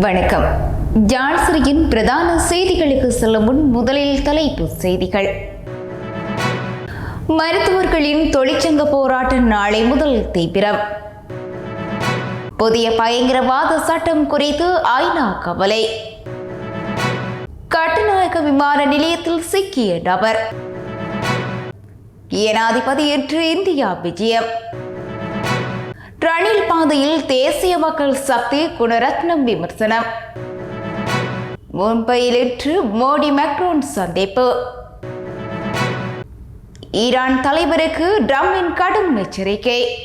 வணக்கம். ஜான்சிரியின் பிரதான செய்திகளுக்கு செல்லும் முன் முதலில் தலைப்பு செய்திகள். மருத்துவர்களின் தொழிற்சங்க போராட்டம் நாளை முதல் தீவிரம். புதிய பயங்கரவாத சட்டம் குறித்து ஐநா கவலை. கட்டுநாயக்க விமான நிலையத்தில் சிக்கிய நபர். ஏனாதிபதி என்று இந்தியா விஜயம். ரணில் பாதையில் தேசிய மக்கள் சக்தி குணரத்னம் விமர்சனம். மும்பையில் இன்று மோடி மேக்ரோன் சந்திப்பு. ஈரான் தலைவருக்கு ட்ரம்பின் கடும் எச்சரிக்கை.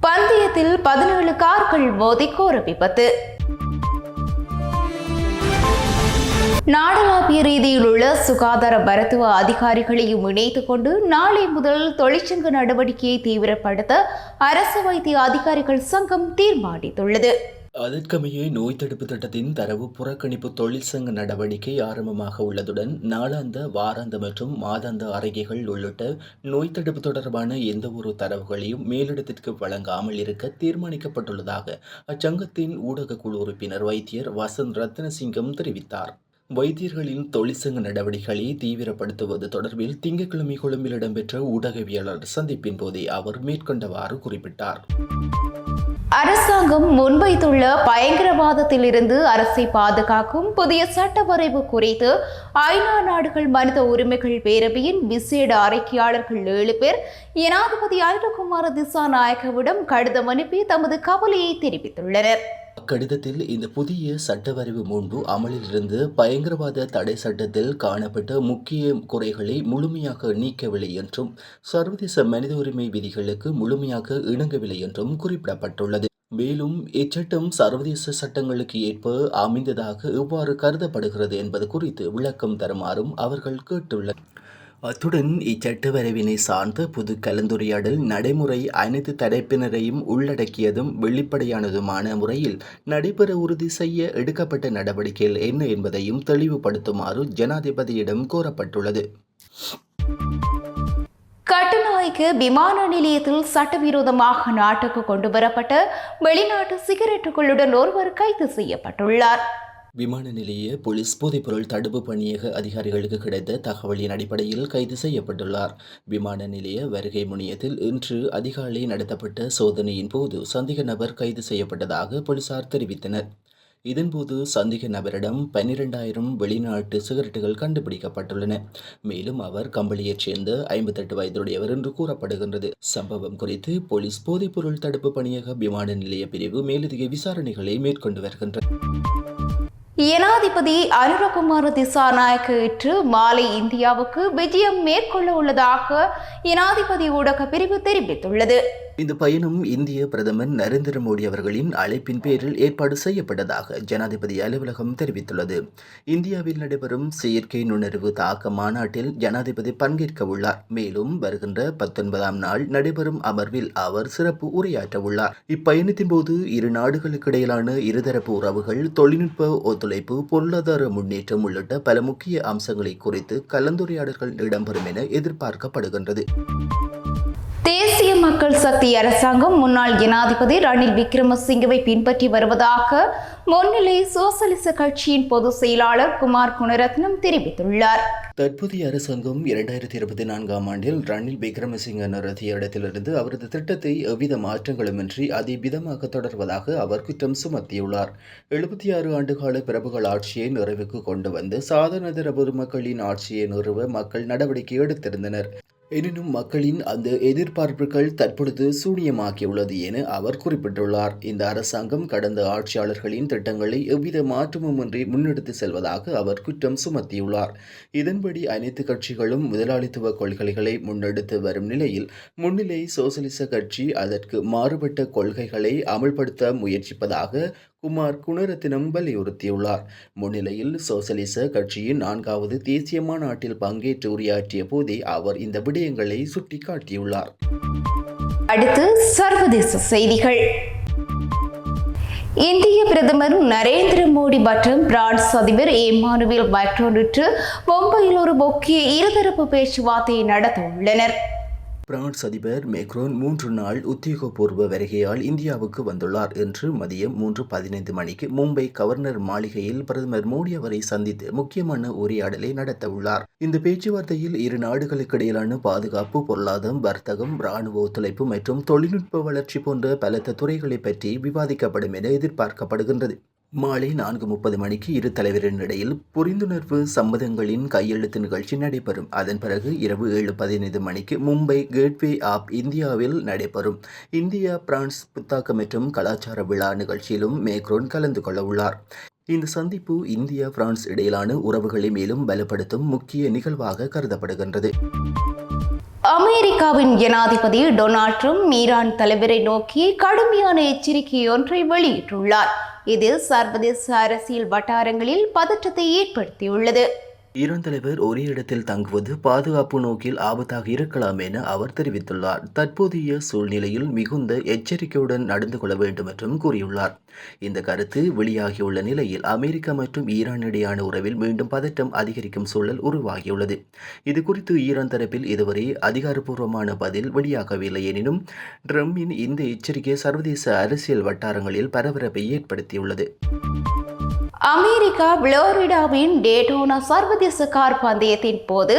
பந்தயத்தில் பதினேழு கார்கள் மோதி கோர விபத்து. நாடளாவிய ரீதியில் உள்ள சுகாதார மருத்துவ அதிகாரிகளையும் இணைத்துக் கொண்டு நாளை முதல் தொழிற்சங்க நடவடிக்கையை தீவிரப்படுத்த அரசு வைத்திய அதிகாரிகள் சங்கம் தீர்மானித்துள்ளது. அதற்கமைய நோய் தடுப்பு திட்டத்தின் தரவு புறக்கணிப்பு தொழிற்சங்க நடவடிக்கை ஆரம்பமாக உள்ளதுடன் நாளாந்த வாராந்த மற்றும் மாதாந்த அறிக்கைகள் உள்ளிட்ட நோய் தடுப்பு தொடர்பான எந்த ஒரு தரவுகளையும் மேலிடத்திற்கு வழங்காமல் இருக்க தீர்மானிக்கப்பட்டுள்ளதாக அச்சங்கத்தின் ஊடக குழு உறுப்பினர் வைத்தியர் வசந்த் ரத்னசிங்கம் தெரிவித்தார். வைத்தியர்களின் தொழிற்சங்க நடவடிக்கைகளை தீவிரப்படுத்துவது தொடர்பில் திங்கட்கிழமை கொழும்பில் இடம்பெற்ற ஊடகவியலாளர் சந்திப்பின் போதே அவர் மேற்கொண்டவாறு குறிப்பிட்டார். அரசாங்கம் முன்வைத்துள்ள பயங்கரவாதத்திலிருந்து அரசை பாதுகாக்கும் புதிய சட்ட வரைவு குறித்து ஐநா நாடுகள் மனித உரிமைகள் பேரவையின் விசேட அறிக்கையாளர்கள் ஏழு பேர் ஜனாதிபதி ஐரகுமார திசாநாயகவிடம் கடிதம் அனுப்பி தமது கவலையை தெரிவித்துள்ளனர். அக்கடிதத்தில் இந்த புதிய சட்டவரைவு முன்பு அமலில் இருந்து பயங்கரவாத தடை சட்டத்தில் காணப்பட்ட முக்கிய குறைகளை முழுமையாக நீக்கவில்லை என்றும் சர்வதேச மனித உரிமை விதிகளுக்கு முழுமையாக இணங்கவில்லை என்றும் குறிப்பிடப்பட்டுள்ளது. மேலும் இச்சட்டம் சர்வதேச சட்டங்களுக்கு ஏற்ப அமைந்ததாக எவ்வாறு கருதப்படுகிறது என்பது குறித்து விளக்கம் தருமாறும் அவர்கள் கேட்டுள்ளனர். அத்துடன் இச்சட்டவரவினை சார்ந்த புது கலந்துரையாடல் நடைமுறை அனைத்து தரப்பினரையும் உள்ளடக்கியதும் வெளிப்படையானதுமான முறையில் நடைபெற உறுதி செய்ய எடுக்கப்பட்ட நடவடிக்கைகள் என்ன என்பதையும் தெளிவுபடுத்துமாறு ஜனாதிபதியிடம் கோரப்பட்டுள்ளது. கட்டுநாய்க்கு விமான நிலையத்தில் சட்டவிரோதமாக நாட்டுக்கு கொண்டு வரப்பட்ட வெளிநாட்டு சிகரெட்டுகளுடன் ஒருவர் கைது செய்யப்பட்டுள்ளார். விமான நிலைய போலீஸ் போதைப்பொருள் தடுப்பு பணியக அதிகாரிகளுக்கு கிடைத்த தகவலின் அடிப்படையில் கைது செய்யப்பட்டுள்ளார். விமான நிலைய வருகை முனையத்தில் இன்று அதிகாலை நடத்தப்பட்ட சோதனையின் போது சந்தேக நபர் கைது செய்யப்பட்டதாக போலீசார் தெரிவித்தனர். இதன்போது சந்தேக நபரிடம் பன்னிரெண்டாயிரம் வெளிநாட்டு சிகரெட்டுகள் கண்டுபிடிக்கப்பட்டுள்ளன. மேலும் அவர் கம்பளியைச் சேர்ந்த ஐம்பத்தெட்டு வயதுடையவர் என்று கூறப்படுகின்றது. சம்பவம் குறித்து போலீஸ் போதைப்பொருள் தடுப்பு பணியக விமான நிலைய பிரிவு மேலதிக விசாரணைகளை மேற்கொண்டு வருகின்றனர் ஜனாதிபதி அனுரகுமார திசாநாயக்க இன்று மாலை இந்தியாவுக்கு விஜயம் மேற்கொள்ள உள்ளதாக ஜனாதிபதி ஊடக பிரிவு தெரிவித்துள்ளது. இந்த பயணம் இந்திய பிரதமர் நரேந்திர மோடி அவர்களின் அழைப்பின் பேரில் ஏற்பாடு செய்யப்பட்டதாக ஜனாதிபதி அலுவலகம் தெரிவித்துள்ளது. இந்தியாவில் நடைபெறும் செயற்கை நுண்ணறிவு தாக்க மாநாட்டில் ஜனாதிபதி பங்கேற்க உள்ளார். மேலும் வருகின்ற பத்தொன்பதாம் நாள் நடைபெறும் அமர்வில் அவர் சிறப்பு உரையாற்ற உள்ளார். இப்பயணத்தின் போது இரு நாடுகளுக்கு இடையிலான இருதரப்பு உறவுகள் தொழில்நுட்ப ஒத்துழைப்பு பொருளாதார முன்னேற்றம் உள்ளிட்ட பல முக்கிய அம்சங்களை குறித்து கலந்துரையாடல்கள் இடம்பெறும் என எதிர்பார்க்கப்படுகின்றது. மக்கள் சக்தி அரசாங்கம் முன்னாள் ஜனாதிபதி ரணில் விக்ரமசிங்கவை பின்பற்றி வருவதாக முன்னிலை சோசலிச கட்சியின் பொதுச் செயலாளர் குமார் குணரத்னம் தெரிவித்துள்ளார். தற்போதைய அரசாங்கம் இரண்டாயிரத்தி இருபத்தி நான்காம் ஆண்டில் ரணில் விக்ரமசிங்க நடத்திய இடத்திலிருந்து அவரது திட்டத்தை எவ்வித மாற்றங்களுமின்றி அதிவிதமாக தொடர்வதாக அவர் குற்றம் சுமத்தியுள்ளார். எழுபத்தி ஆறு ஆண்டுகால பிரபுகள் ஆட்சியை நிறைவுக்கு கொண்டு வந்து சாதனதர பொதுமக்களின் ஆட்சியை நிறுவ மக்கள் நடவடிக்கை எடுத்திருந்தனர். எனினும் மக்களின் அந்த எதிர்பார்ப்புகள் தற்பொழுது சூனியமாக்கியுள்ளது என அவர் குறிப்பிட்டுள்ளார். இந்த அரசாங்கம் கடந்த ஆட்சியாளர்களின் திட்டங்களை எவ்வித மாற்றமுமின்றி முன்னெடுத்து செல்வதாக அவர் குற்றம் சுமத்தியுள்ளார். இதன்படி அனைத்து கட்சிகளும் முதலாளித்துவ கொள்கைகளை முன்னெடுத்து வரும் நிலையில் முன்னிலை சோசலிச கட்சி அதற்கு மாறுபட்ட கொள்கைகளை அமல்படுத்த முயற்சிப்பதாக குமார் குணரத்தினம் வலியுறுத்தியுள்ளார் முன்னிலையில் சோசலிச கட்சியின் நான்காவது தேசிய மாநாட்டில் பங்கேற்று உரையாற்றிய போதே அவர் இந்த விடயங்களை சுட்டிக்காட்டியுள்ளார். அடுத்து சர்வதேச செய்திகள். இந்திய பிரதமர் நரேந்திர மோடி மற்றும் பிரான்ஸ் அதிபர் ஏமானுவேல் மேக்ரோனிட்டு மும்பையில் ஒரு முக்கிய இருதரப்பு பேச்சுவார்த்தையை நடத்த உள்ளனர் பிரான்ஸ் அதிபர் மேக்ரோன் மூன்று நாள் உத்தியோகபூர்வ வருகையால் இந்தியாவுக்கு வந்துள்ளார் என்று மதியம் மூன்று பதினைந்து மணிக்கு மும்பை கவர்னர் மாளிகையில் பிரதமர் மோடி அவரை சந்தித்து முக்கியமான உரையாடலை நடத்தவுள்ளார் இந்த பேச்சுவார்த்தையில் இரு நாடுகளுக்கு இடையிலான பாதுகாப்பு பொருளாதாரம் வர்த்தகம் இராணுவ ஒத்துழைப்பு மற்றும் தொழில்நுட்ப வளர்ச்சி போன்ற பலத்த துறைகளை பற்றி விவாதிக்கப்படும் என எதிர்பார்க்கப்படுகின்றது. மாலை நான்கு முப்பது மணிக்கு இரு தலைவரின் இடையில் புரிந்துணர்வு சம்மதங்களின் கையெழுத்து நிகழ்ச்சி நடைபெறும். அதன் பிறகு இரவு ஏழு பதினைந்து மணிக்கு மும்பை கேட்வே ஆப் இந்தியாவில் நடைபெறும். இந்தியா பிரான்ஸ் புத்தாக்க மற்றும் கலாச்சார விழா நிகழ்ச்சியிலும் மேக்ரோன் கலந்து கொள்ள உள்ளார் இந்த சந்திப்பு இந்தியா பிரான்ஸ் இடையிலான உறவுகளை மேலும் பலப்படுத்தும் முக்கிய நிகழ்வாக கருதப்படுகின்றது. அமெரிக்காவின் ஜனாதிபதி டொனால்ட் ட்ரம்ப் ஈரான் தலைவரை நோக்கி கடுமையான எச்சரிக்கை ஒன்றை வெளியிட்டுள்ளார். இதில் சர்வதேச அரசியல் வட்டாரங்களில் பதற்றத்தை ஏற்படுத்தியுள்ளது. ஈரான் தலைவர் ஒரே இடத்தில் தங்குவது பாதுகாப்பு நோக்கில் ஆபத்தாக இருக்கலாம் என அவர் தெரிவித்துள்ளார். தற்போதைய சூழ்நிலையில் மிகுந்த எச்சரிக்கையுடன் நடந்து கொள்ள வேண்டும் என்றும் கூறியுள்ளார். இந்த கருத்து வெளியாகியுள்ள நிலையில் அமெரிக்கா மற்றும் ஈரான் இடையான உறவில் மீண்டும் பதட்டம் அதிகரிக்கும் சூழல் உருவாகியுள்ளது. இது குறித்து ஈரான் தரப்பில் இதுவரை அதிகாரப்பூர்வமான பதில் வெளியாகவில்லை எனினும் ட்ரம்பின் இந்த எச்சரிக்கை சர்வதேச அரசியல் வட்டாரங்களில் பரபரப்பை ஏற்படுத்தியுள்ளது. அமெரிக்கா புளோரிடாவின் டேட்டோனா சர்வதேச கார் பந்தயத்தின் போது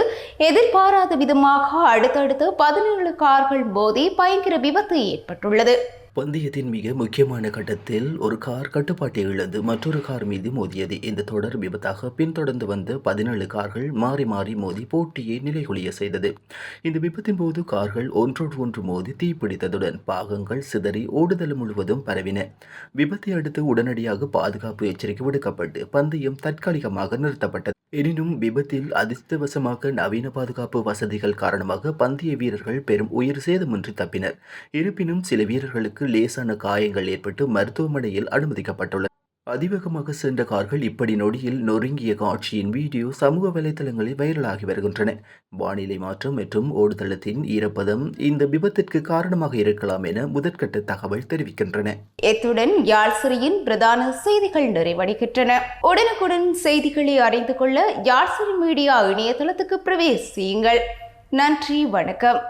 எதிர்பாராத விதமாக அடுத்தடுத்து பதினேழு கார்கள் மோதி பயங்கர விபத்து ஏற்பட்டுள்ளது. பந்தயத்தின் மிக முக்கியமான கட்டத்தில் ஒரு கார் கட்டுப்பாட்டை இழந்து மற்றொரு கார் மீது மோதியது. இந்த தொடர் விபத்தாக பின்தொடர்ந்து வந்த பதினேழு கார்கள் மாறி மாறி மோதி போட்டியை நிலைகுலிய செய்தது. இந்த விபத்தின் போது கார்கள் ஒன்றோடு ஒன்று மோதி தீப்பிடித்ததுடன் பாகங்கள் சிதறி ஓடுதல் முழுவதும் பரவின. விபத்தை அடுத்து உடனடியாக பாதுகாப்பு எச்சரிக்கை விடுக்கப்பட்டு பந்தயம் தற்காலிகமாக நிறுத்தப்பட்டது. எனினும் விபத்தில் அதிர்ஷ்டவசமாக நவீன பாதுகாப்பு வசதிகள் காரணமாக பந்தய வீரர்கள் பெரும் உயிர் சேதமின்றி தப்பினர். இருப்பினும் சில வீரர்களுக்கு லேசான காயங்கள் ஏற்பட்டு மருத்துவமனையில் அனுமதிக்கப்பட்டுள்ளது அதிவேகமாக சென்ற கார்கள் இப்படி நொடியில் நொறுங்கிய காட்சியின் வீடியோ சமூக வலைதளங்களில் வைரலாகி வருகின்றன. வானிலை மாற்றம் மற்றும் ஓடுதளத்தின் ஈரப்பதம் இந்த விபத்திற்கு காரணமாக இருக்கலாம் என முதற்கட்ட தகவல் தெரிவிக்கின்றன. இத்துடன் யாழ்சிரியின் பிரதான செய்திகள் நிறைவடைகின்றன. உடனுக்குடன் செய்திகளை அறிந்து கொள்ள யாழ்சிரி மீடியா இணையதளத்துக்கு பிரவேசியுங்கள். நன்றி வணக்கம்.